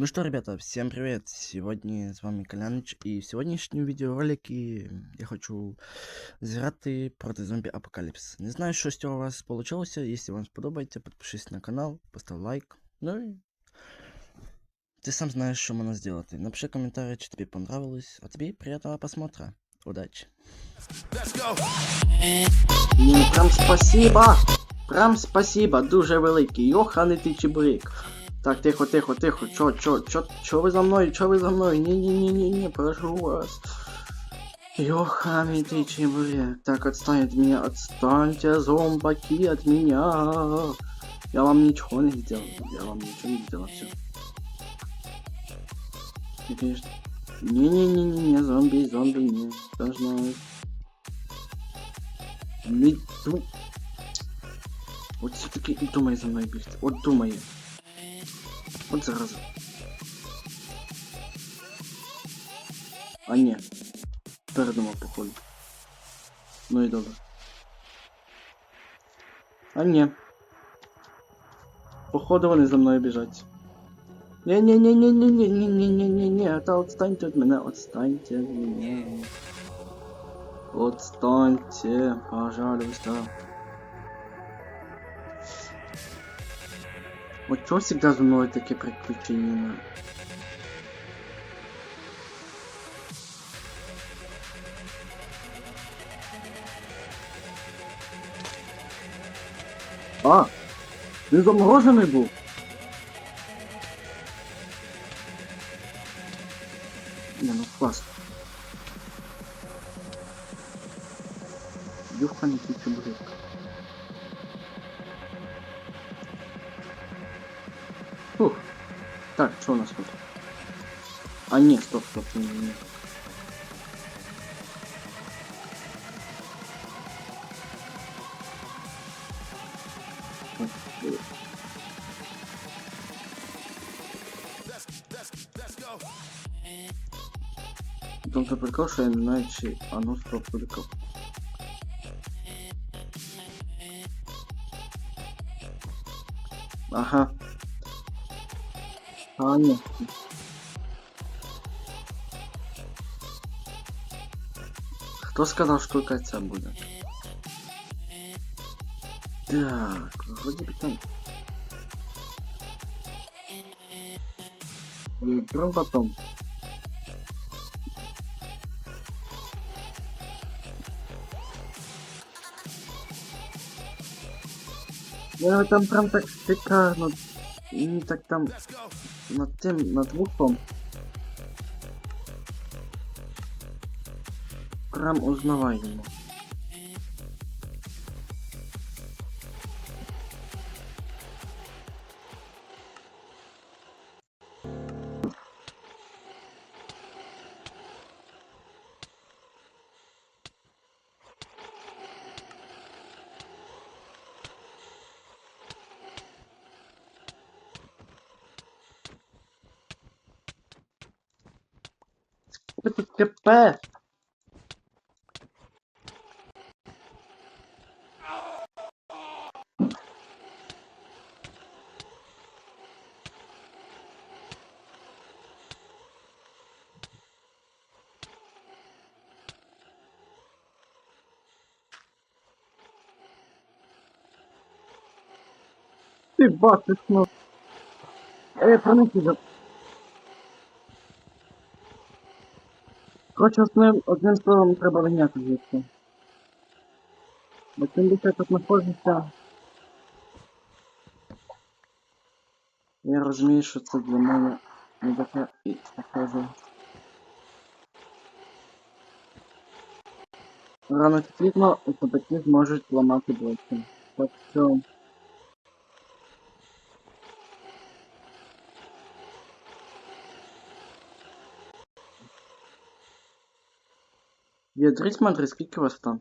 Ну что, ребята, всем привет! Сегодня с вами Коляныч, и в сегодняшнем видеоролике я хочу зіграти проти зомбі Апокаліпс. Не знаю, що з цього у вас получилося. Якщо вам сподобається, підпишись на канал, постав лайк. Ну і ти сам знаєш, що можна зробити. Напиши коментарі, чи тобі понравилось, а тобі приятного просмотра. Удачи! Ну, прям спасибо! Прям спасибо, дуже великий. Йоханий ти чебурек. Так, тихо, тихо, тихо. Чо, чо, чо, чо ви за мною? Чо ви за мною? Не-не-не-не-не, прошу вас. Йоханий ты чебурек. Так, отстань от меня, отстаньте, зомбаки, от меня. Я вам ничего не сделал. Я вам ничего не сделал, все. Я, конечно... Не-не-не-не, зомби, зомби, не. Должно... Не ду... От все-таки і думає за мною бігти. От думає. От зараза. А ні. Передумав походу. Ну і добре. А ні. Походу вони за мною біжать. Не-не-не-не-не-не-не-не-не-не-не, та отстаньте від мене, отстаньте від мене. Отстаньте, пожалуйста. Вот что всегда за мной такие приключения? А, він заморожений був. Фух. Так, что у нас тут? А, нет, стоп, стоп, не, не. Том-то прикол, что я. А ну, стоп, прикол. Ага. Нет. Кто сказал, что кольца будет? Так, вроде бы там... Берем потом. Я там прям так шикарно. И так там над тим надбуком прям узнаваемо. Bir bak, Evet, tanışacağım. Коротше, одним, одним словом треба виняти звідси. Бо тим більше тут знаходжуся. Я розумію, що це для мене не таке і же. Рано чи пізно собаки зможуть ламати блоки. Так що... Біатріс Мандри, скільки вас там?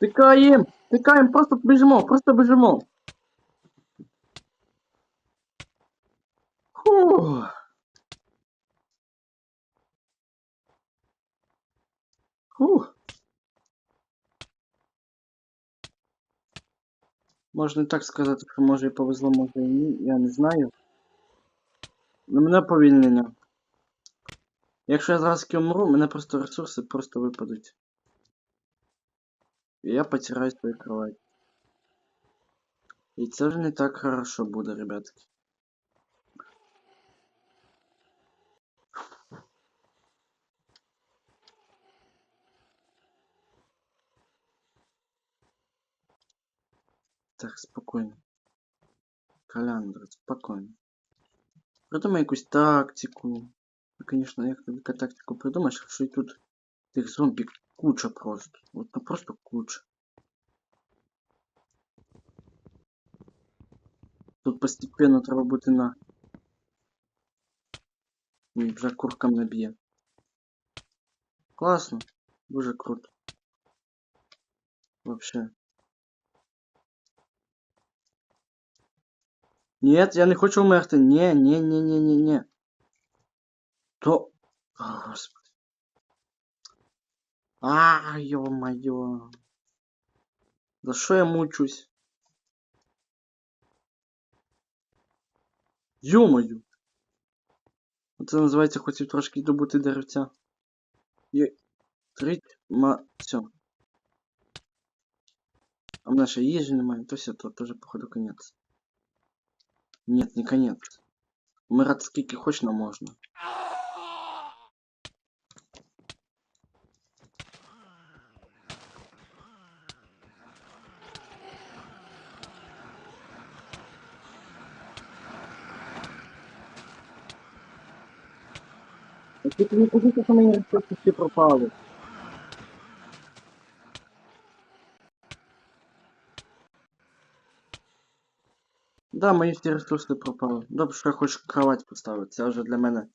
Тикаємо! Тикаємо, просто біжимо, просто біжимо. Фух. Фух. Можна і так сказати, що може і повезло, може і ні, я не знаю. Ну, мене повільнення. Якщо я зараз умру, мене просто ресурси просто випадуть. І я потеряю свою кровать. І це вже не так хорошо буде, ребятки. Так, спокойно. Каляндр, спокойно. Придумай якусь тактику. Ну, конечно, як тобі таку тактику придумаєш, якщо і тут тих зомбі куча просто. От ну просто куча. Тут постепенно треба бути на. Ні, вже куркам наб'є. Класно. Дуже круто. Вообще. Нет, я не хочу вмерти. Ні, ні, ні, ні, ні, ні. То. О, Господи. А, ё-моё. За що я мучусь? Ё-моё. Це називається хотів трошки добути деревця. Є. Трить ма. Все. А в мене ще їжі немає, то все, то теж походу конець. Нет, не конец. Умирати скільки хоч нам можна. А ти не подивися, що мені ресурси всі пропали. Да, мої всі ресурси пропали. Добре, що я хочу кровать поставити. Це вже для мене.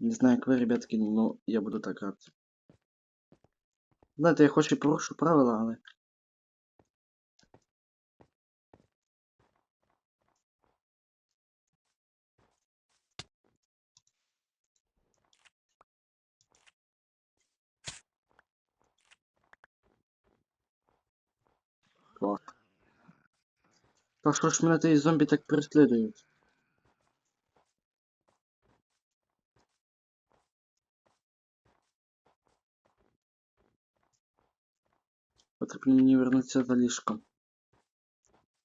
Не знаю, як ви, ребятки, ну я буду так грати. Знаєте, я хоч і порушу правила, але. Клас. Та що ж мене ті зомбі так переслідують? Потрібно мені вернутися за ліжком.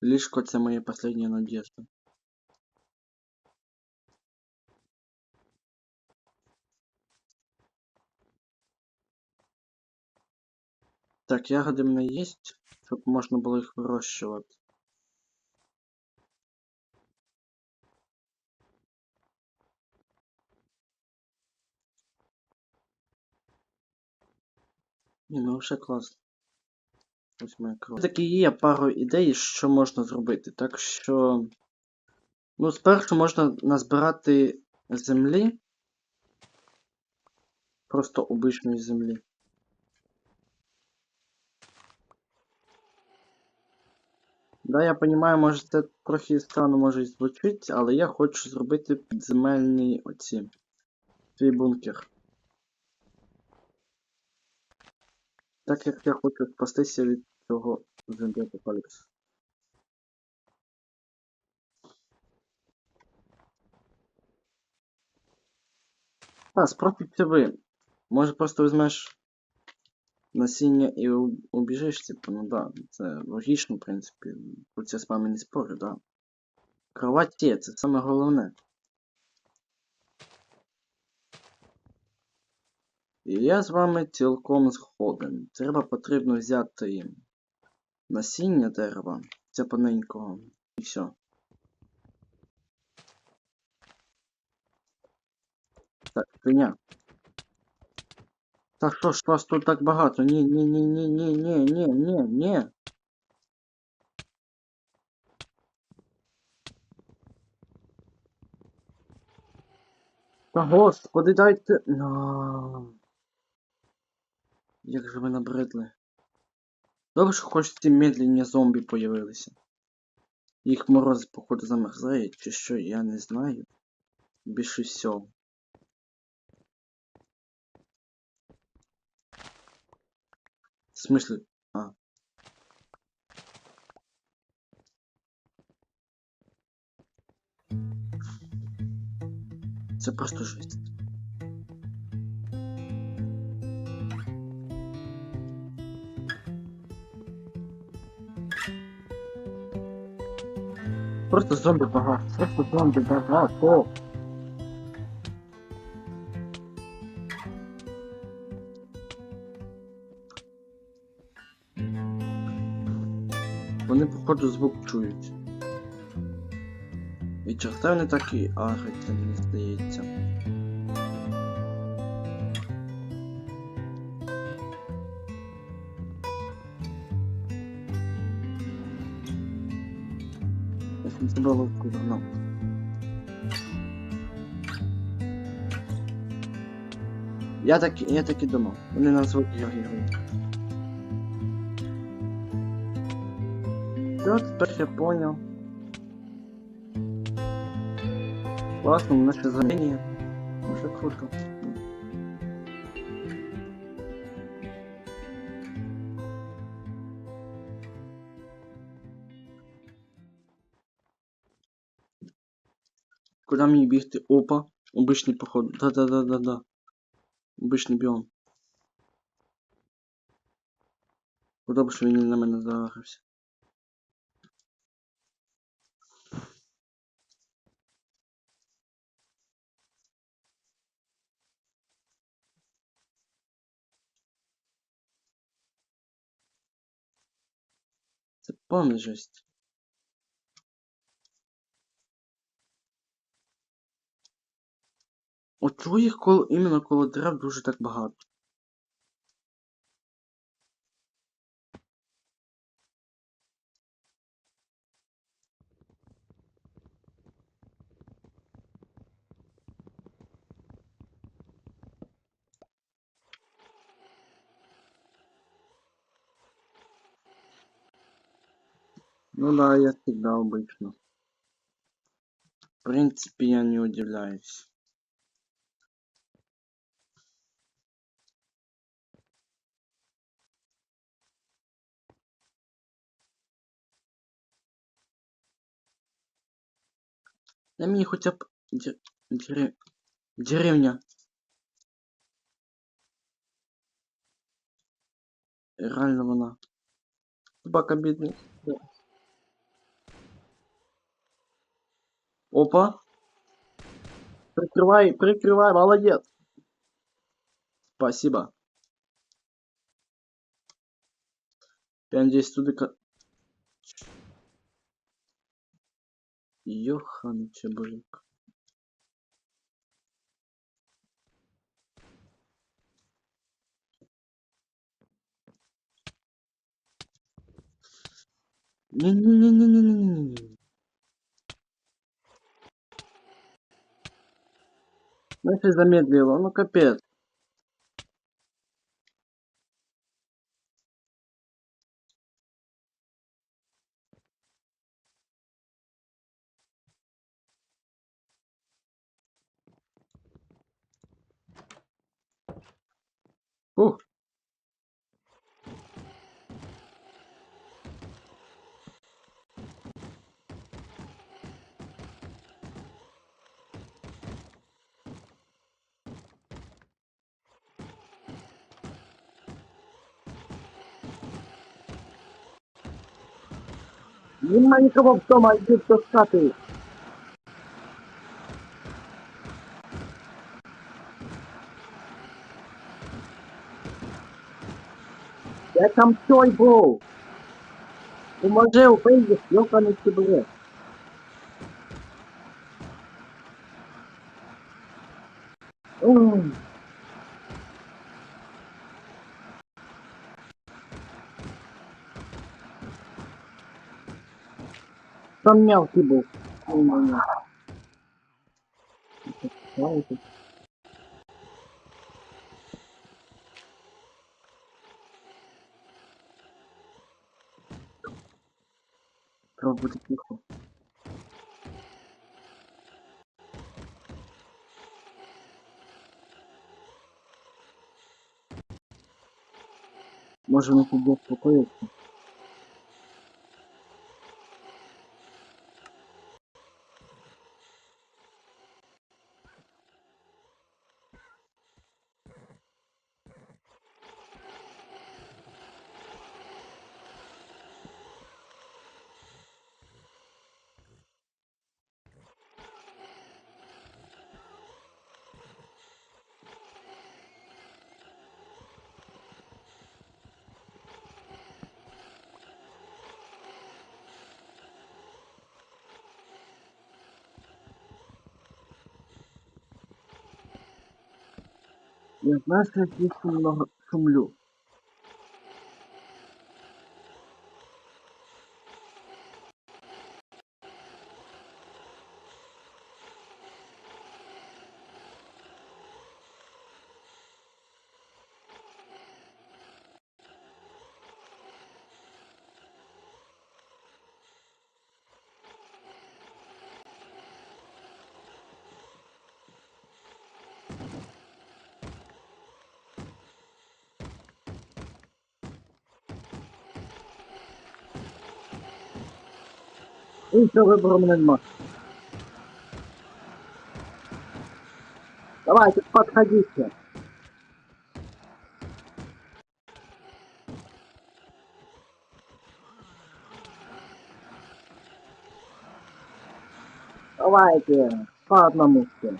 Ліжко це моя последня надежда. Так, ягоди в мене є, щоб можна було їх вирощувати. Ні, ну вже класно. Ось моя кров. Таки є пару ідей, що можна зробити. Так що. Ну, спершу можна назбирати землі. Просто обичної землі. Да, я понимаю, може це трохи странно може звучить, але я хочу зробити підземельний оці. Свій бункер. Так як я хочу спастися від цього зомбі. А, спробуйте ви. Може просто візьмеш насіння і убіжиш, типу, ну да, це логічно, в принципі. Тут я з вами не спорю, да. Кровать є, це саме головне. І я з вами цілком згоден. Треба потрібно взяти насіння дерева, цяпаненького, і все. Так, свиня. Та що ж вас тут так багато? Ні, ні, ні, ні, ні, ні, ні, ні, ні. Та господи, дайте. Як же ви набридли. Добре, що хоч ці медління зомбі появилися. Їх мороз, походу, замерзає, чи що, я не знаю. Більше всього. В смысле? А. Це просто жесть. Просто зомби багато. Просто зомби багато. Вони, походу, звук чують. І черта вони так і це мені здається. Я не забрала откуда, ну. Я так, я так і думав. Вони на звук реагують. Все, тепер я понял. Классно, наше замені. Уже круто. Куда мені бігти? Опа, обичний поход. Да-да-да-да-да. Обичний біом. Куда б що він на мене загрився. Це повна жесть. От чого їх коло, іменно коло дерев дуже так багато? Ну да, я всегда обычно. В принципе, я не удивляюсь. Дай мені хоча б дер... дерев... деревня. Реально вона. Собака бідний. Опа. Прикрывай, прикрывай, молодец. Спасибо. Я надеюсь, туда... Ёханый чебурек. Не-не-не-не-не-не-не. Ну ты замедлила, ну капец. Ух. Нема никого в дома, иди в хаты. Я там той був. Поможи, убий їх, йоханий чебурек. Ой. Там мелкий був. Ой-ой-ой. Знаєте, Треба бути тихо. Може ми тут заспокоїться? Я знаю, що я слишком много шумлю. Іншого вибору мене нема. Давайте, подходите. Давайте, по одному все.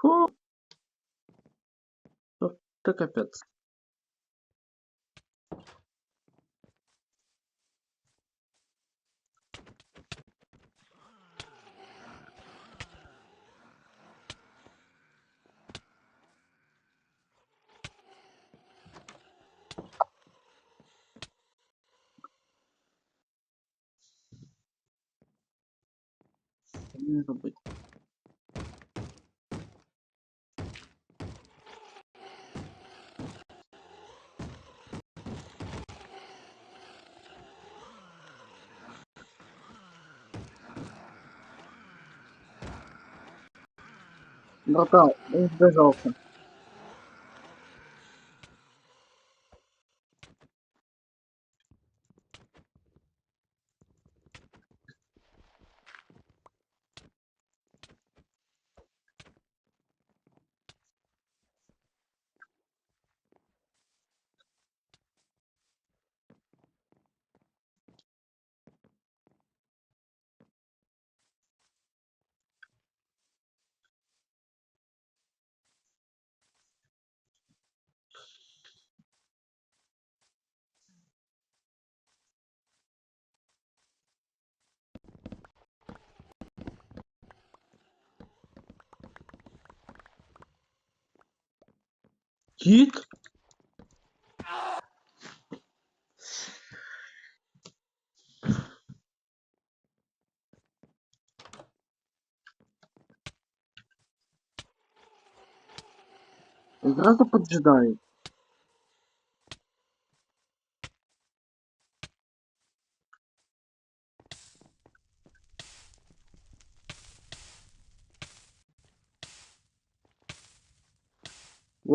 Фу. Ну, Ты капец. Що мені Drogão, um beijoca. Кит? Зразу поджидаю.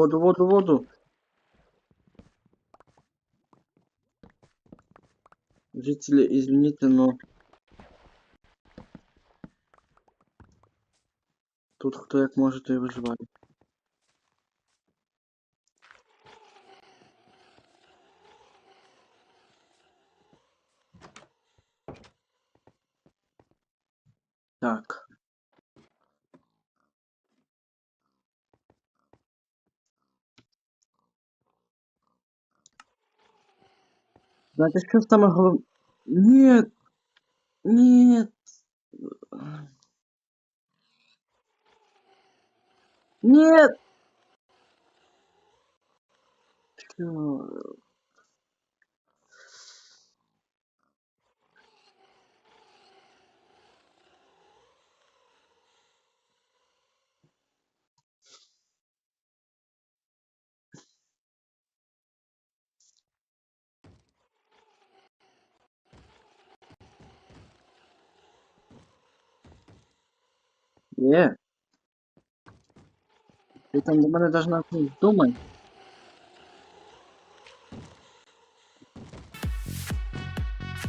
Воду, воду, воду. Жители, извините, но... Тут хто як може, то і виживає. Так. Знаете, что самое главное? Нет! Нет! Нет! Чё? Е. Ты там до мене даже навіть не думай.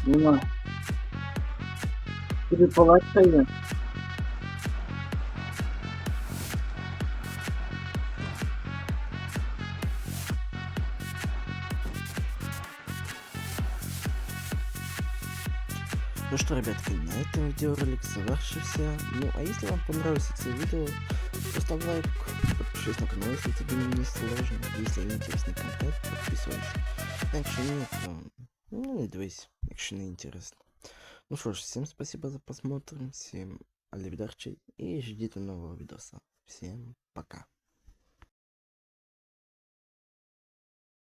Нема. Тобі полегшає. Ну Что, ребятки, на этом видеоролик завершился. Ну, а если вам понравилось это видео, поставь лайк, подпишись на канал, если тебе не сложно. Если интересный контент, подписывайся. Якщо ні, то ну, не дивись, якщо не інтересно. Ну що ж, всем спасибо за просмотр, всем аливидерчи и ждите нового видоса. Всем пока.